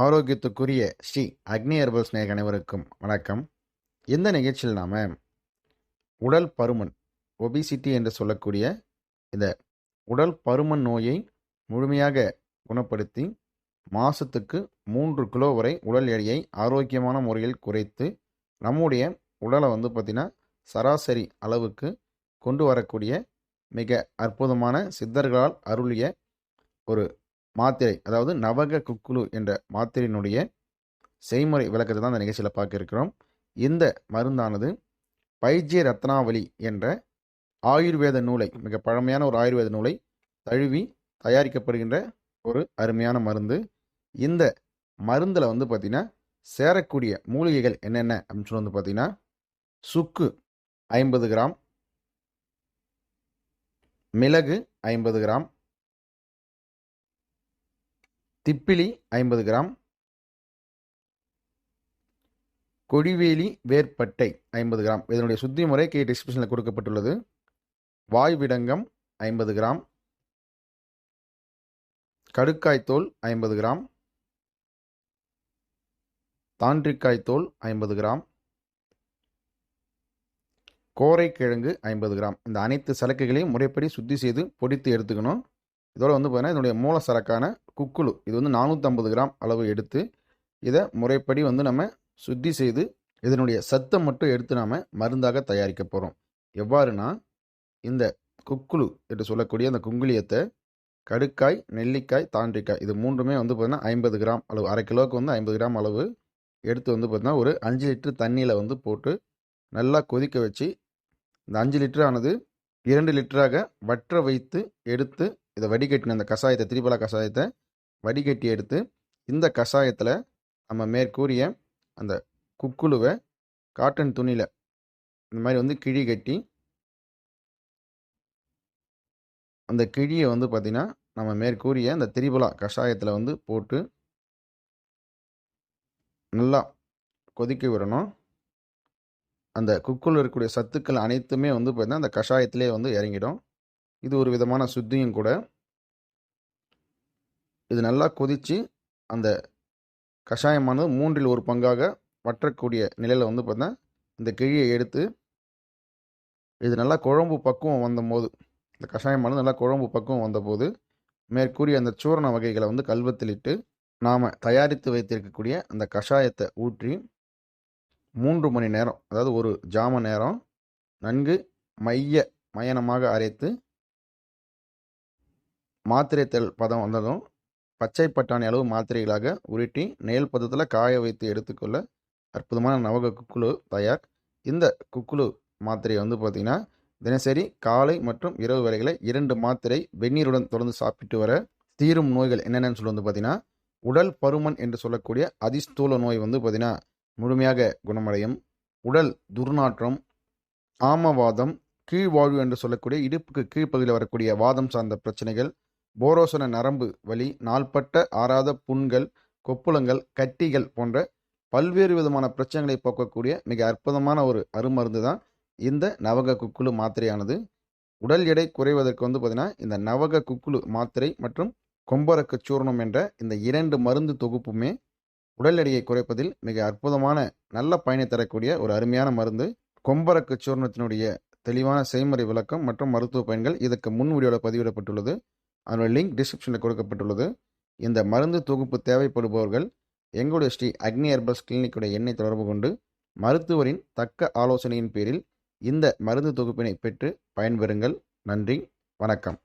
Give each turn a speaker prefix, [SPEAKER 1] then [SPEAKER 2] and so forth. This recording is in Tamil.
[SPEAKER 1] ஆரோக்கியத்துக்குரிய ஸ்ரீ அக்னி ஹெர்பல்ஸ் நேயர் அனைவருக்கும் வணக்கம். இந்த நிகழ்ச்சியில் நாம் உடல் பருமன் ஒபிசிட்டி என்று சொல்லக்கூடிய இந்த உடல் பருமன் நோயை முழுமையாக குணப்படுத்தி மாதத்துக்கு மூன்று கிலோ வரை உடல் எடையை ஆரோக்கியமான முறையில் குறைத்து நம்முடைய உடலை வந்து பார்த்திங்கன்னா சராசரி அளவுக்கு கொண்டு வரக்கூடிய மிக அற்புதமான சித்தர்களால் அருளிய ஒரு மாத்திரை அதாவது நவக குக்குழு என்ற மாத்திரையினுடைய செய்முறை விளக்கத்தை தான் அந்த நிகழ்ச்சியில் பார்க்க இருக்கிறோம் இந்த மருந்தானது பைஜ்ய ரத்னாவளி என்ற ஆயுர்வேத நூலை மிக பழமையான ஒரு ஆயுர்வேத நூலை தழுவி தயாரிக்கப்படுகின்ற ஒரு அருமையான மருந்து. இந்த மருந்தில் வந்து பார்த்திங்கன்னா சேரக்கூடிய மூலிகைகள் என்னென்ன அப்படின்னு சொல்லி வந்து பார்த்திங்கன்னா சுக்கு ஐம்பது கிராம் மிளகு ஐம்பது கிராம் திப்பிலி ஐம்பது கிராம். கொடிவேலி வேர்பட்டை ஐம்பது கிராம். இதனுடைய சுத்தி முறை கே டிஸ்கிரிப்ஷனில் கொடுக்கப்பட்டுள்ளது. வாய்விடங்கம் ஐம்பது கிராம். கடுக்காய்த்தோல் ஐம்பது கிராம். தாண்டிக்காய்த்தோல் ஐம்பது கிராம். கோரைக்கிழங்கு ஐம்பது கிராம். இந்த அனைத்து சலக்குகளையும் முறைப்படி சுத்தி செய்து பொடித்து எடுத்துக்கணும். இதோட வந்து பார்த்தீங்கன்னா இதனுடைய மூல சரக்கான குக்குழு இது வந்து நானூற்றம்பது கிராம் அளவு எடுத்து இதை முறைப்படி வந்து நம்ம சுத்தி செய்து இதனுடைய சத்தை மட்டும் எடுத்து நாம் மருந்தாக தயாரிக்க போகிறோம் எவ்வாறுனா இந்த குக்குழு என்று சொல்லக்கூடிய அந்த குங்குளியத்தை கடுக்காய் நெல்லிக்காய் தாண்டிக்காய் இது மூன்றுமே வந்து பார்த்திங்கன்னா ஐம்பது கிராம் அளவு அரை கிலோவுக்கு வந்து ஐம்பது கிராம் அளவு எடுத்து வந்து பார்த்திங்கன்னா ஒரு அஞ்சு லிட்டர் தண்ணியில் வந்து போட்டு நல்லா கொதிக்க வச்சு இந்த அஞ்சு லிட்டர் ஆனது இரண்டு லிட்டராக வற்ற வைத்து எடுத்து இதை வடிகட்டின அந்த கஷாயத்தை திரிபலா கஷாயத்தை வடிகட்டி எடுத்து இந்த கஷாயத்தில் நம்ம மேற்கூறிய அந்த குக்குழுவை காட்டன் துணியில் இந்த மாதிரி வந்து கிழி கட்டி அந்த கிழியை வந்து பார்த்திங்கன்னா நம்ம மேற்கூறிய அந்த திரிபலா கஷாயத்தில் வந்து போட்டு நல்லா கொதிக்க விடணும். அந்த குக்குள் இருக்கக்கூடிய சத்துக்கள் அனைத்துமே வந்து பார்த்திங்கன்னா அந்த கஷாயத்திலே வந்து இறங்கிடும். இது ஒரு விதமான சுத்தியும் கூட. இது நல்லா கொதித்து அந்த கஷாயமானது மூன்றில் ஒரு பங்காக வற்றக்கூடிய நிலையில் வந்து பார்த்தா இந்த கிழியை எடுத்து இது நல்லா குழம்பு பக்குவம் வந்தபோது இந்த கஷாயமானது நல்லா குழம்பு பக்குவம் வந்தபோது மேற்கூறிய அந்த சூரண வகைகளை வந்து கல்வத்தில் இட்டு நாம் தயாரித்து வைத்திருக்கக்கூடிய அந்த கஷாயத்தை ஊற்றி மூன்று மணி நேரம் அதாவது ஒரு ஜாம நேரம் நன்கு மைய மயனமாக அரைத்து மாத்திரை தெல் பதம் வந்ததும் பச்சை பட்டாணி அளவு மாத்திரைகளாக உருட்டி நெல் பதத்தில் காய வைத்து எடுத்துக்கொள்ள அற்புதமான நவக குக்குழு தயார். இந்த குக்குழு மாத்திரையை வந்து பார்த்திங்கன்னா தினசரி காலை மற்றும் இரவு வேலைகளை இரண்டு மாத்திரை வெந்நீருடன் தொடர்ந்து சாப்பிட்டு வர தீரும் நோய்கள் என்னென்னு சொல்லி வந்து பார்த்திங்கன்னா உடல் பருமன் என்று சொல்லக்கூடிய அதிஸ்தூல நோய் வந்து பார்த்திங்கன்னா முழுமையாக குணமடையும். உடல் துர்நாற்றம் ஆமவாதம் கீழ்வாழ்வு என்று சொல்லக்கூடிய இடுப்புக்கு கீழ்ப்பகுதியில் வரக்கூடிய வாதம் சார்ந்த பிரச்சனைகள் போரோசன நரம்பு வலி நாள்பட்ட ஆறாத புண்கள் கொப்புளங்கள் கட்டிகள் போன்ற பல்வேறு விதமான பிரச்சனைகளை போக்கக்கூடிய மிக அற்புதமான ஒரு அருமருந்து தான் இந்த நவக குக்குழு மாத்திரையானது. உடல் எடை குறைவதற்கு வந்து பார்த்திங்கன்னா இந்த நவக குக்குழு மாத்திரை மற்றும் கொம்பரக்கு சூர்ணம் என்ற இந்த இரண்டு மருந்து தொகுப்புமே உடல் எடையை குறைப்பதில் மிக அற்புதமான நல்ல பயனை தரக்கூடிய ஒரு அருமையான மருந்து. கொம்பரக்கு சூர்ணத்தினுடைய தெளிவான செய்முறை விளக்கம் மற்றும் மருத்துவ பயன்கள் இதுக்கு முன் வீடியோவில் பதிவிடப்பட்டுள்ளது. அதனுடைய லிங்க் டிஸ்கிரிப்ஷனில் கொடுக்கப்பட்டுள்ளது. இந்த மருந்து தொகுப்பு தேவைப்படுபவர்கள் எங்களுடைய ஸ்ரீ அக்னி ஹெர்பல்ஸ் கிளினிக்குடைய எண்ணை தொடர்பு கொண்டு மருத்துவரின் தக்க ஆலோசனையின் பேரில் இந்த மருந்து தொகுப்பினை பெற்று பயன்பெறுங்கள். நன்றி வணக்கம்.